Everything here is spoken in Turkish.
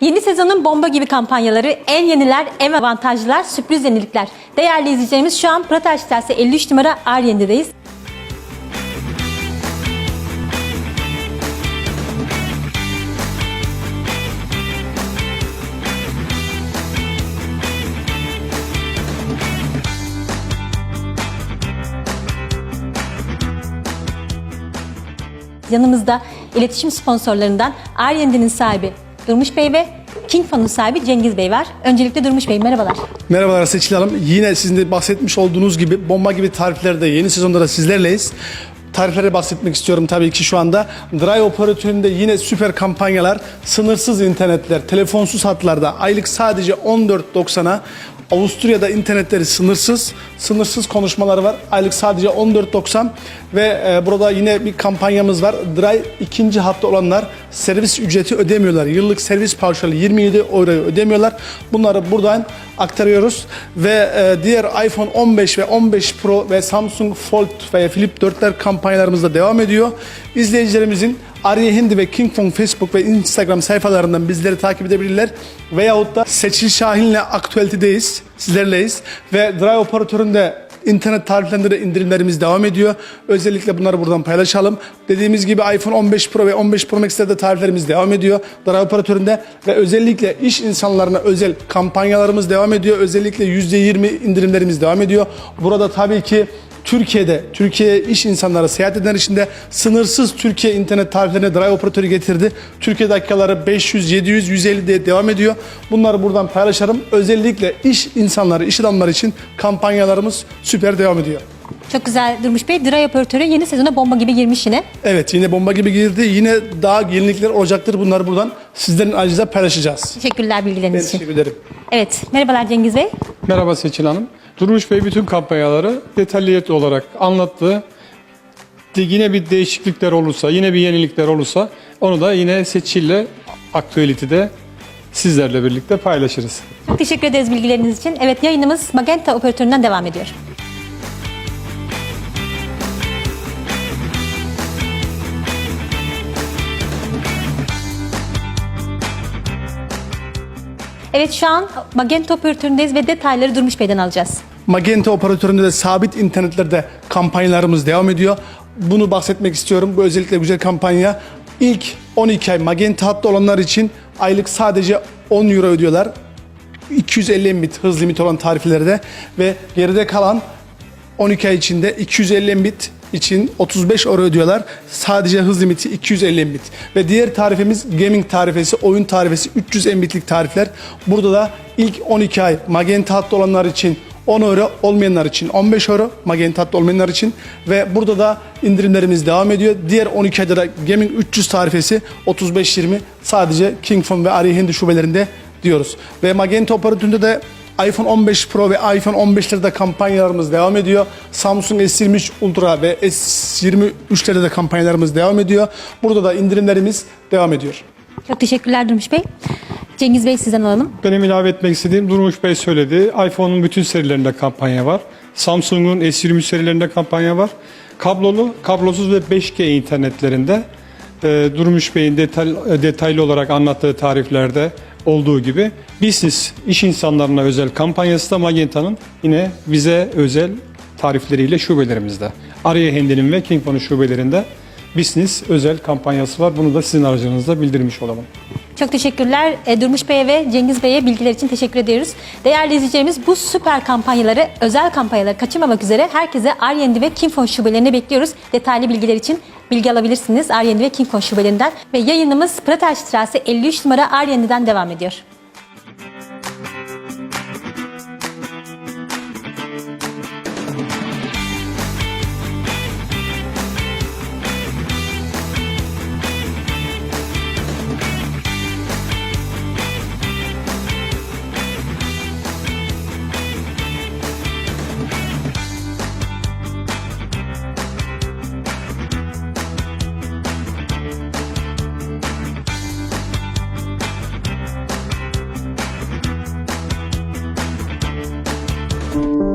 Yeni sezonun bomba gibi kampanyaları, en yeniler, en avantajlılar, sürpriz yenilikler. Değerli izleyicilerimiz şu an Prataş Tersi 53 numara Aryendi'deyiz. Yanımızda iletişim sponsorlarından Aryendi'nin sahibi Durmuş Bey ve King Fun'un sahibi Cengiz Bey var. Öncelikle Durmuş Bey merhabalar. Merhabalar Seçil Hanım. Yine sizin de bahsetmiş olduğunuz gibi bomba gibi tariflerde yeni sezonda da sizlerleyiz. Tariflere bahsetmek istiyorum tabii ki şu anda. Dry operatöründe yine süper kampanyalar, sınırsız internetler, telefonsuz hatlarda aylık sadece 14.90'a Avusturya'da internetleri sınırsız, sınırsız konuşmaları var. Aylık sadece 14.90 ve e, burada yine bir kampanyamız var. Dry ikinci hatta olanlar servis ücreti ödemiyorlar. Yıllık servis pauşalı 27 euroyu ödemiyorlar. Bunları buradan aktarıyoruz ve e, diğer iPhone 15 ve 15 Pro ve Samsung Fold veya Flip 4'ler kampanyalarımız da devam ediyor. İzleyicilerimizin Arya Hindi ve King Kong Facebook ve Instagram sayfalarından bizleri takip edebilirler. Veyahut da Seçil Şahin'le aktüelitedeyiz, sizlerleyiz. Ve Dry operatöründe internet tariflerinde de indirimlerimiz devam ediyor. Özellikle bunları buradan paylaşalım. Dediğimiz gibi iPhone 15 Pro ve 15 Pro Max'te de tariflerimiz devam ediyor. Dry operatöründe ve özellikle iş insanlarına özel kampanyalarımız devam ediyor. Özellikle %20 indirimlerimiz devam ediyor. Burada tabii ki Türkiye'de, Türkiye iş insanları seyahat edenler için de sınırsız Türkiye internet tariflerine Drive operatörü getirdi. Türkiye dakikaları 500, 700, 150 diye devam ediyor. Bunları buradan paylaşalım. Özellikle iş insanları, iş adamları için kampanyalarımız süper devam ediyor. Çok güzel Durmuş Bey. Dry operatörü yeni sezona bomba gibi girmiş yine. Evet yine bomba gibi girdi. Yine daha yenilikler olacaktır. Bunları buradan sizlerin acize paylaşacağız. Teşekkürler Ben bilgileriniz için. teşekkür ederim. Evet, merhabalar Cengiz Bey. Merhaba Seçil Hanım. Durmuş Bey bütün kampanyaları detaylı olarak anlattı. Yine bir değişiklikler olursa, yine bir yenilikler olursa onu da yine Seçil'le aktüelitede sizlerle birlikte paylaşırız. Çok teşekkür ederiz bilgileriniz için. Evet, yayınımız Magenta operatöründen devam ediyor. Evet şu an Magenta operatöründeyiz ve detayları Durmuş Bey'den alacağız. Magenta operatöründe de sabit internetlerde kampanyalarımız devam ediyor. Bunu bahsetmek istiyorum. Bu özellikle güzel kampanya. İlk 12 ay Magenta hattı olanlar için aylık sadece 10 euro ödüyorlar. 250 mbit hız limiti olan tariflerde ve geride kalan 12 ay içinde 250 mbit için 35 euro ödüyorlar. Sadece hız limiti 250 mbit. Ve diğer tarifemiz gaming tarifesi, oyun tarifesi 300 mbitlik tarifler. Burada da ilk 12 ay Magenta hattı olanlar için 10 euro, olmayanlar için 15 euro, Magenta hattı olmayanlar için ve burada da indirimlerimiz devam ediyor. Diğer 12 ayda da Gaming 300 tarifesi 35-20 sadece King Phone ve Arya Hindi şubelerinde diyoruz. Ve Magenta operatöründe de iPhone 15 Pro ve iPhone 15'lerde kampanyalarımız devam ediyor. Samsung S23 Ultra ve S23'lerde de kampanyalarımız devam ediyor. Burada da indirimlerimiz devam ediyor. Çok teşekkürler Durmuş Bey. Cengiz Bey sizden alalım. Benim ilave etmek istediğim Durmuş Bey söyledi. iPhone'un bütün serilerinde kampanya var. Samsung'un S23 serilerinde kampanya var. Kablolu, kablosuz ve 5G internetlerinde e, Durmuş Bey'in detay, detaylı olarak anlattığı tariflerde olduğu gibi business, iş insanlarına özel kampanyası da Magenta'nın yine bize özel tarifleriyle şubelerimizde. Araya Hendi'nin ve King Phone şubelerinde business özel kampanyası var. Bunu da sizin aracınızda bildirmiş olalım. Çok teşekkürler. Durmuş Bey'e ve Cengiz Bey'e bilgiler için teşekkür ediyoruz. Değerli izleyicilerimiz bu süper kampanyaları, özel kampanyaları kaçırmamak üzere herkese Aryendi ve Kinfon şubelerine bekliyoruz. Detaylı bilgiler için bilgi alabilirsiniz Aryendi ve Kinfon şubelerinden. Ve yayınımız Prater Strasse 53 numara Aryendi'den devam ediyor. you